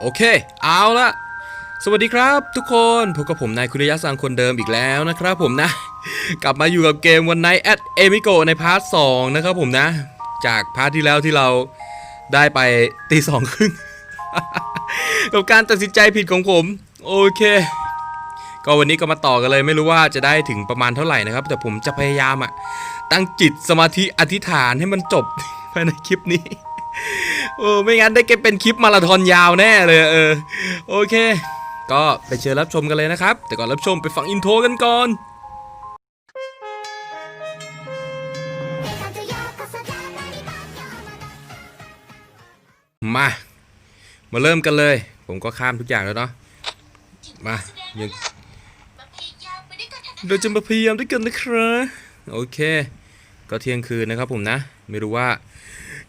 โอเค เอาละสวัสดีครับทุกคนพบกับผมนายคุริยะสังคนเดิมอีกแล้วนะครับผมนะ กลับมาอยู่กับเกมวันไนแอดเอมิโกในพาร์ทสองนะครับผมนะ จากพาร์ทที่แล้วที่เราได้ไปตีสองครึ่งกับการตัดสินใจผิดของผม โอเค ก็วันนี้ก็มาต่อกันเลย ไม่รู้ว่าจะได้ถึงประมาณเท่าไหร่นะครับ แต่ผมจะพยายามอะตั้งจิตสมาธิอธิษฐานให้มันจบภายในคลิปนี้ โอ้ไม่งั้นได้เก็บเป็นคลิปมาราธอนยาวแน่เลยเออโอเค ก็ไปเชิญรับชมกันเลยนะครับ แต่ก่อนรับชมไปฟังอินโทรกันก่อนมา มาเริ่มกันเลย ผมก็ข้ามทุกอย่างแล้วเนาะ มายังเราจะมาพยายามด้วยกันนะครับโอเค ก็เที่ยงคืนนะครับผมนะ ไม่รู้ว่า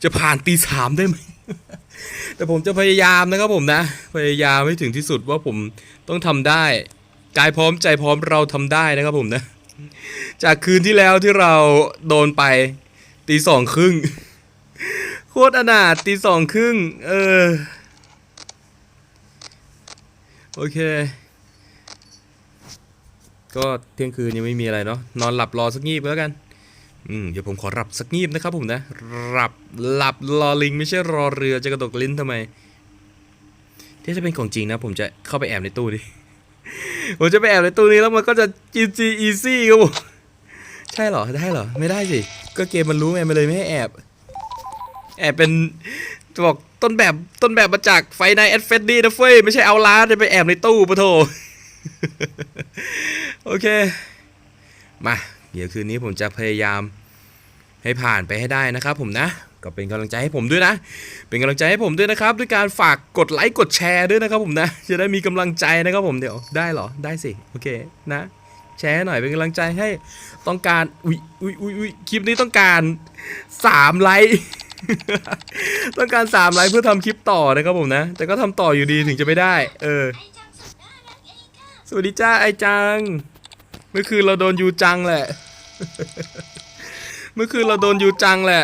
จะผ่านตีสามได้ไหม แต่ผมจะพยายามนะครับผมนะ พยายามให้ถึงที่สุดว่าผมต้องทำได้กายพร้อมใจพร้อมเราทำได้นะครับผมนะ จากคืนที่แล้วที่เราโดนไปตีสองครึ่งโคตรอนาถตีสองครึ่งเออโอเค ก็เที่ยงคืนยังไม่มีอะไรเนาะนอนหลับรอสักงีบแล้วกัน อืมเดี๋ยวผมขอหลับสักงีบนะครับผมนะหลับหลับรอลิงไม่ใช่รอเรือจะกระดกลิ้นทำไมที่จะเป็นของจริงนะ ผมจะเข้าไปแอบในตู้ดิผมจะไปแอบในตู้นี้แล้วมันก็จะ GG easy ครับผมใช่เหรอได้เหรอไม่ได้สิก็เกมมันรู้ไงมันเลยไม่ให้แอบ แอบเป็นบอกต้นแบบต้นแบบมาจากไฟในแอดเฟดดี้นะเฟ้ยไม่ใช่เอาล้าจะไปแอบในตู้ปะโถโอเค มา เดี๋ยวคืนนี้ผมจะพยายามให้ผ่านไปให้ได้นะครับผมนะก็เป็นกำลังใจให้ผมด้วยนะ เป็นกำลังใจให้ผมด้วยนะครับ ด้วยการฝากกดไลค์กดแชร์ด้วยนะครับผมนะ จะได้มีกำลังใจนะครับผมเดี๋ยวได้เหรอได้สิโอเคนะ แชร์หน่อยเป็นกำลังใจให้ต้องการอุ้ยอุ้ยอุ้ยอุ้ยคลิปนี้ต้องการสามไลค์ต้องการสามไลค์เพื่อทำคลิปต่อนะครับผมนะ แต่ก็ทำต่ออยู่ดีถึงจะไม่ได้ เออ สวัสดีจ้าไอจัง มื่อคืนเราโดนยูจังแหละ เมื่อคืนเราโดนยูจังแหละ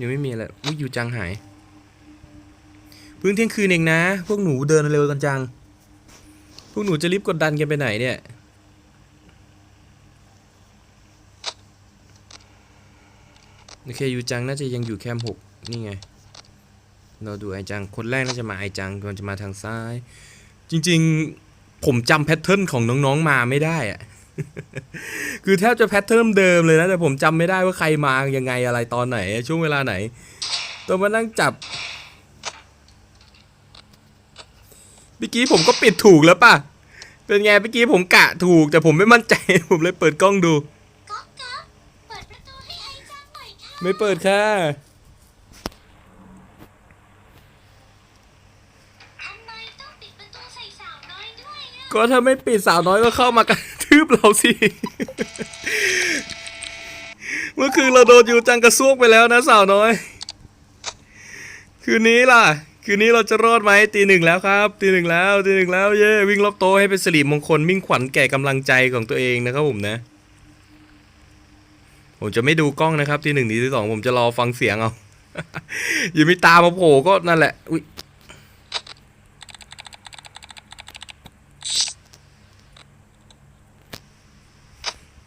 ยังไม่มีอะไรอุ้ยยูจังหาย เพิ่งเที่ยงคืนเองนะ พวกหนูเดินเร็วกันจัง พวกหนูจะรีบกดดันกันไปไหนเนี่ยโอเคยูจังน่าจะยังอยู่แคมป์หกนี่ไง เราดูไอจัง คนแรกน่าจะมาไอจังก่อนจะมาทางซ้าย จริง ๆ ผมจำแพทเทิร์นของน้องๆมาไม่ได้อะคือแทบจะแพทเทิร์นเดิมเลยนะแต่ผมจำไม่ได้ว่าใครมายังไงอะไรตอนไหน ช่วงเวลาไหนต้องมานั่งจับเมื่อกี้ผมก็ปิดถูกแล้วป่ะ เป็นไงเมื่อกี้ผมกะถูก แต่ผมไม่มั่นใจ ผมเลยเปิดกล้องดูก๊อกก๊อกเปิดประตูให้ไอจังหน่อยค่ะไม่เปิดค่ะ ก็ถ้าไม่ปิดสาวน้อยก็เข้ามากระทืบเราสิ เมื่อคืนเราโดนยูจังกระซวกไปแล้วนะสาวน้อย คืนนี้ล่ะ คืนนี้เราจะรอดไหมตีหนึ่งแล้วครับตีหนึ่งแล้วตีหนึ่งแล้วเย้วิ่งรอบโต๊ะให้เป็นสิริมงคลมิ่งขวัญแก่กำลังใจของตัวเองนะครับผมนะผมจะไม่ดูกล้องนะครับตีหนึ่งตีสองผมจะรอฟังเสียงเอา อย่ามีตามาโผล่ก็นั่นแหละ อุ้ย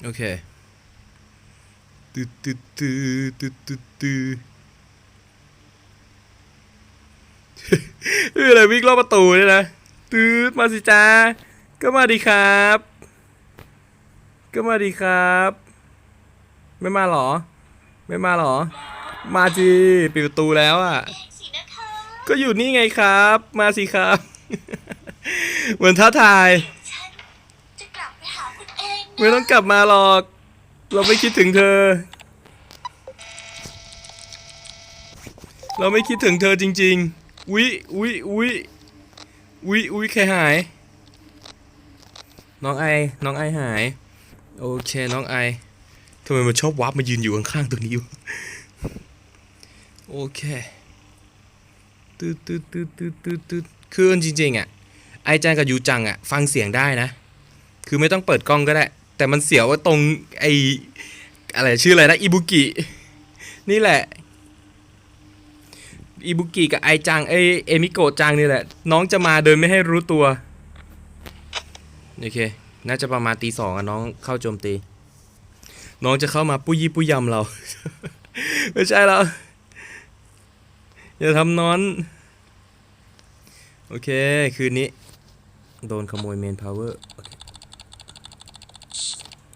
โอเคตึ๊ดตึ๊ดตึ๊ดตึ๊ดตึ๊ดตึ๊ดเอออะไรวิ่งรอบประตูเนี่ยนะตืดมาสิจ้าก็มาดีครับ ก็มาดีครับ ไม่มาหรอ ไม่มาหรอ มาจีปิดประตูแล้วอะเองสินะคะก็อยู่นี่ไงครับ มาสิครับ เหมือนท้าทาย ไม่ต้องกลับมาหรอก เราไม่คิดถึงเธอ เราไม่คิดถึงเธอจริง ๆ อุ๊ยอุ๊ยอุ๊ยอุ๊ยอุ๊ยใครหาย น้องไอ น้องไอหาย โอเค น้องไอทำไมมันชอบวับมายืนอยู่ข้างๆตัวนี้วะโอเคตืดตืดตืดตืดตืดตืดคือจริงๆอะ ไอจังกับยูจังอะ ฟังเสียงได้นะ คือไม่ต้องเปิดกล้องก็ได้ แต่มันเสียวว่าตรงไออะไรชื่ออะไรนะอิบุกินี่แหละอิบุกิกับไอจังเอเอมิโกะจังนี่แหละ น้องจะมาโดยไม่ให้รู้ตัว โอเค น่าจะประมาณตีสองอะน้องเข้าโจมตี น้องจะเข้ามาปุยยี่ปุยยำเรา ไม่ใช่แล้ว อย่าทำนอน โอเค คืนนี้ โดนขโมยเมนพาวเวอร์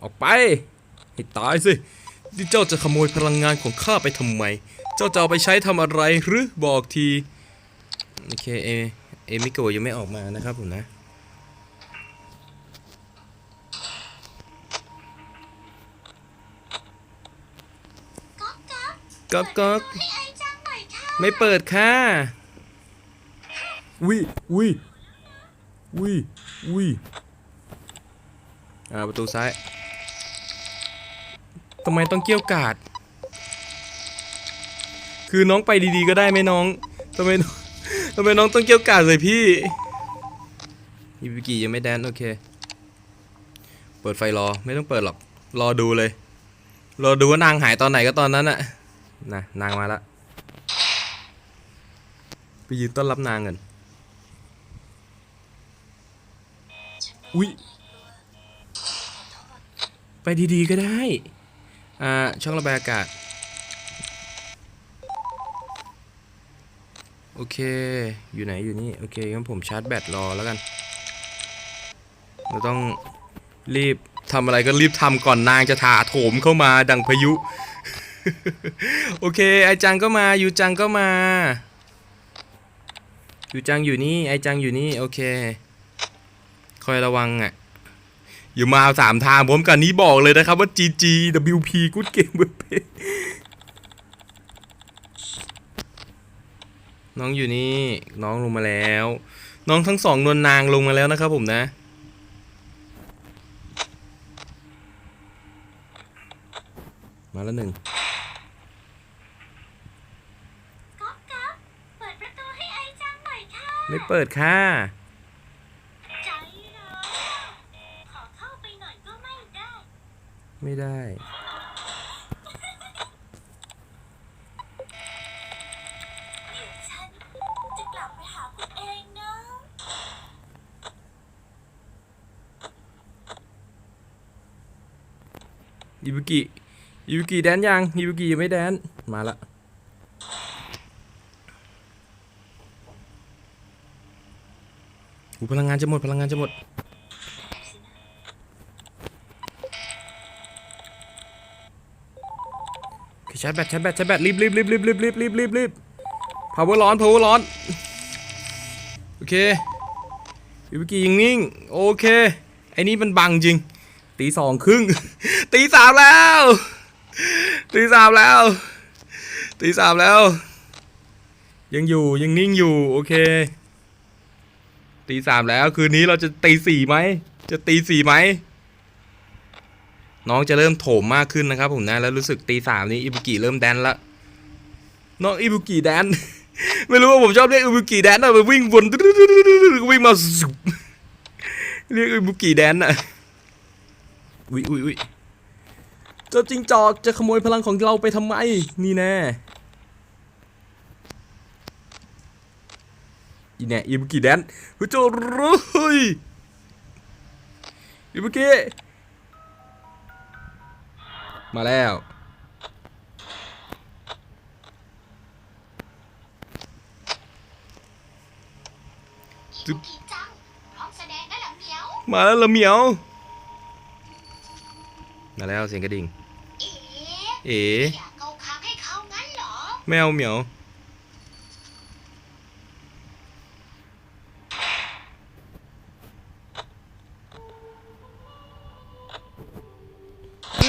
ออกไป ให้ตายสิที่เจ้าจะขโมยพลังงานของข้าไปทำไม เจ้าจะเอาไปใช้ทำอะไรหรือบอกที โอเคเอเอมิโกะยังไม่ออกมานะครับผมนะก๊อกก๊อกก๊อกก๊อกให้ไอจังหน่อยค่ะไม่เปิดค่ะวิวิวิวิอ่าประตูซ้าย ทำไมต้องเกี้ยวกาด คือน้องไปดีๆก็ได้ไหมน้องทำไมทำไมน้องต้องเกี้ยวกาดใส่พี่ยูบิกิยังไม่แดนโอเค เปิดไฟรอไม่ต้องเปิดหรอก รอดูเลย รอดูว่านางหายตอนไหนก็ตอนนั้นอะนะนางมาล้วไปยืนต้อนรับนางกันอุ๊ยไปดีๆก็ได้ ช่องระบายอากาศ โอเค อยู่ไหนอยู่นี่ โอเคงั้นผมชาร์จแบตรอแล้วกัน เราต้องรีบทำอะไรก็รีบทำก่อนนางจะถาโถมเข้ามาดังพายุ โอเค ไอจังก็มา ยูจังก็มา ยูจังอยู่นี่ ไอจังอยู่นี่ โอเค คอยระวังอะ อยู่มาสามทางผมกันนี้บอกเลยนะครับว่า GG WP Good Game Web น้องอยู่นี่น้องลงมาแล้ว น้องทั้งสองนวลนางลงมาแล้วนะครับผมนะมาแล้วหนึ่งก๊อกก๊อกเปิดประตูให้ไอจังหน่อยค่ะไม่เปิดค่ะ ใจร้อนขอเข้าไปหน่อยก็ไม่ได้ ไม่ได้เดี๋ยวฉันจะกลับไปหาคุณเองนะอิบุกิ อิบุกิแดนยัง อิบุกิยังไม่แดน มาละหูพลังงานจะหมด พลังงานจะหมด โอเคชาร์จแบตชาร์จแบตชาร์จแบตรีบรีบรีบรีบรีบรีบรีบรีบรีบพาวเวอร์ร้อนพาวเวอร์ร้อน โอเคอิบุกิยิงนิ่ง โอเค ไอ้นี่มันบังจริง ตีสองครึ่ง ตีสามแล้ว ตีสามแล้ว ตีสามแล้ว ยังอยู่ยังนิ่งอยู่ โอเค ตีสามแล้วคืนนี้เราจะตีสี่ไหม จะตีสี่ไหม น้องจะเริ่มโถมมากขึ้นนะครับผมนะ แล้วรู้สึกตีสามนี้อิบุกิเริ่มแดนละ น้องอิบุกิแดน ไม่รู้ว่าผมชอบเรียกอิบุกิแดนอะมันวิ่งวนวิ่งมาสุบเรียกอิบุกิแดนอะอุ๊ยอุ๊ยอุ๊ยเจ้าจิงจอกจะขโมยพลังของเราไปทำไม นี่แน่อีแน่อิบุกิแดนเฮ้ยเจ้ารู้ยอิบุกิ มาแล้วมาแล้วละเหมียว มาแล้วเสียงกระดิ่ง เอ๋เอ๋แมวเหมียว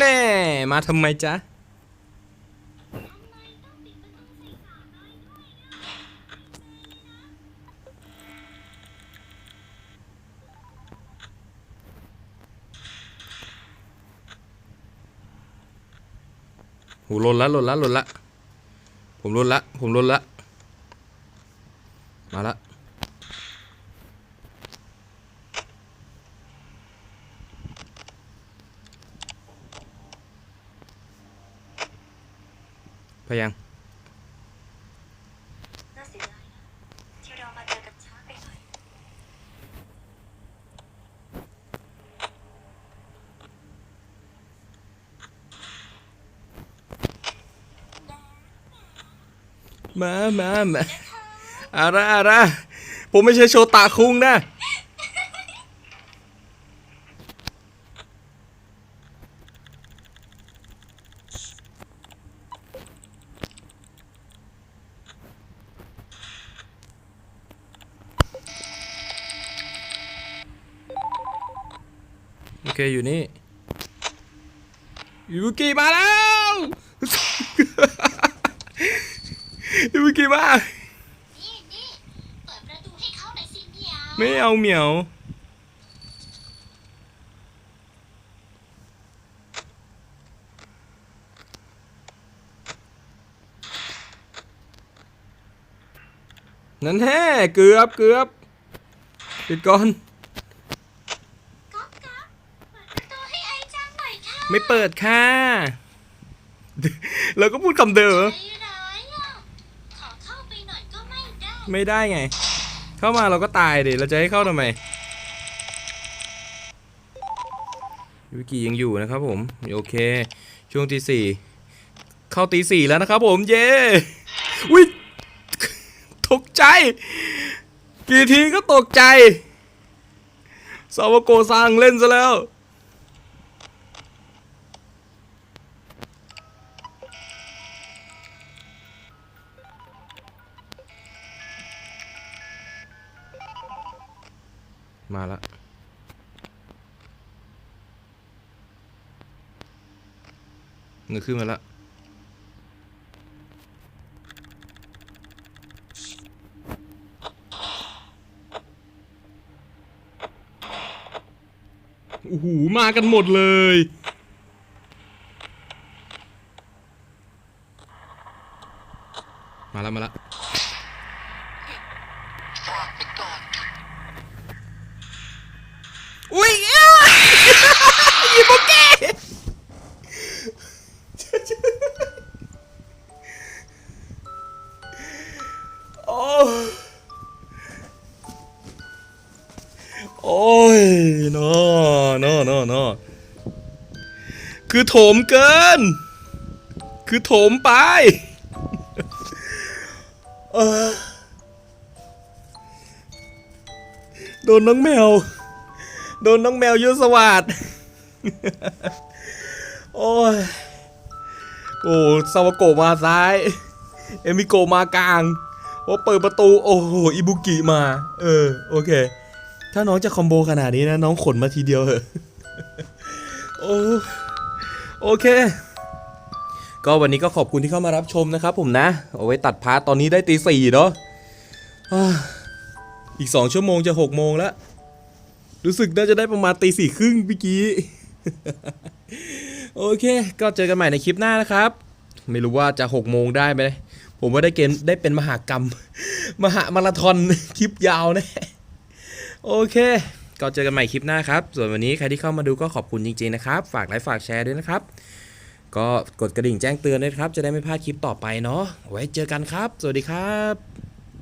แน่มาทำไมจ๊ะหูหล่นละหล่นละหล่นละผมหล่นละผมหล่นละ อยังมามามาอะไรอะไรผมไม่ใช่โชตะคุงนะ เคอยู่นี่ยูกิมาแล้วยูกิมานี่นี่เปิดประตูให้เขาหน่อยสิเหมียวไม่เอาเหมียวนั่นแท้เกือบเกือบปิดก่อน ก๊อกก๊อกเปิดประตูให้ไอจังหน่อยค่ะ ไม่เปิดค่ะแล้วก็พูดคำเดิม ใจร้ายอะขอเข้าไปหน่อยก็ไม่ได้ ไม่ได้ไง เข้ามาเราก็ตายดิเราจะให้เข้าทำไมวิกิยังอยู่นะครับผม โอเค ช่วงตีสี่เข้าตีสี่แล้วนะครับผมเย้อุ้ยตกใจ กี่ทีก็ตกใจ ซาวาโกซังเล่นซะแล้ว มาละเงยขึ้นมาละโอ้โหมากันหมดเลยมาแล้วมาแล้ว อ้ยนอนอนอนอคือโถมเกิน คือโถมไป เออ โดนน้องแมว โดนน้องแมวยุสวาดโอ้ย โอ้ซาวโกมาซ้าย เอมิโกมากลางพอเปิดประตู โอ้โห อิบุกิมา เออ โอเค ถ้าน้องจะคอมโบขนาดนี้นะ น้องขนมาทีเดียวเหอะโอ้โอเค ก็วันนี้ก็ขอบคุณที่เข้ามารับชมนะครับผมนะ เอาไว้ตัดพาร์ตตอนนี้ได้ตีสี่เนาะอีกสองชั่วโมงจะหกโมงแล้ว รู้สึกน่าจะได้ประมาณตีสี่ครึ่งเมื่อกี้โอเค ก็เจอกันใหม่ในคลิปหน้านะครับ ไม่รู้ว่าจะหกโมงได้ไหมผมว่าได้เกมได้เป็นมหากรรม มหามาราธอนคลิปยาวแน่ โอเค ก็เจอกันใหม่คลิปหน้าครับ ส่วนวันนี้ใครที่เข้ามาดูก็ขอบคุณจริงๆนะครับ ฝากไลค์ฝากแชร์ด้วยนะครับ ก็กดกระดิ่งแจ้งเตือนด้วยนะครับ จะได้ไม่พลาดคลิปต่อไปเนาะ ไว้เจอกันครับ สวัสดีครับ